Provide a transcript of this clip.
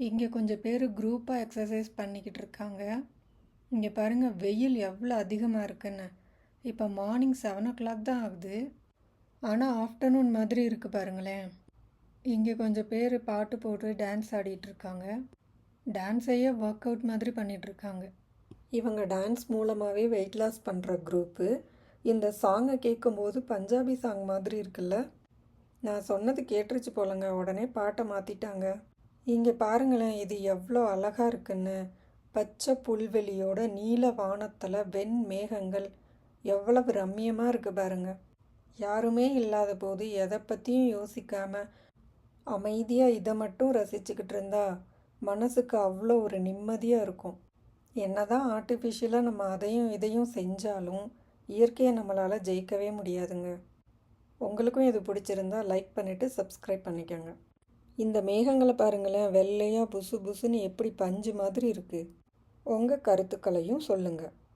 இங்கே கொஞ்சம் பேர் குரூப்பாக எக்ஸசைஸ் பண்ணிக்கிட்டு இருக்காங்க இங்கே பாருங்கள் வெயில் எவ்வளோ அதிகமாக இருக்குன்னு. இப்போ மார்னிங் செவன் ஓ கிளாக் தான் ஆகுது. ஆனால் ஆஃப்டர்நூன் மாதிரி இருக்குது பாருங்களேன். இங்கே கொஞ்சம் பேர் பாட்டு போட்டு டான்ஸ் ஆடிட்டு இருக்காங்க டான்ஸையே ஒர்க் அவுட் மாதிரி பண்ணிகிட்ருக்காங்க இவங்க டான்ஸ் மூலமாகவே வெயிட் லாஸ் பண்ணுற குரூப்பு இந்த சாங்கை கேட்கும்போது பஞ்சாபி சாங் மாதிரி இருக்குல்ல? நான் சொன்னது கேட்டுருச்சு போலங்க உடனே பாட்டை மாற்றிட்டாங்க இங்கே பாருங்களேன் இது எவ்வளோ அழகாக இருக்குன்னு. பச்சை புல்வெளியோட நீல வானத்தில் வெண் மேகங்கள். எவ்வளவு ரம்மியமாக இருக்குது பாருங்க. யாருமே இல்லாத போது எதை பற்றியும் யோசிக்காமல் அமைதியாக இதை மட்டும் ரசிச்சுக்கிட்டு இருந்தா மனசுக்கு அவ்வளோ ஒரு நிம்மதியாக இருக்கும். என்னதான் ஆர்டிஃபிஷியலாக நம்ம அதையும் இதையும் செஞ்சாலும் இயற்கையை நம்மளால் ஜெயிக்கவே முடியாதுங்க. உங்களுக்கும் இது பிடிச்சிருந்தா லைக் பண்ணிவிட்டு சப்ஸ்கிரைப் பண்ணிக்கோங்க. இந்த மேகங்களை பாருங்களேன் வெள்ளையாக புசு புசுன்னு எப்படி பஞ்சு மாதிரி இருக்குது உங்கள் கருத்துக்களையும் சொல்லுங்கள்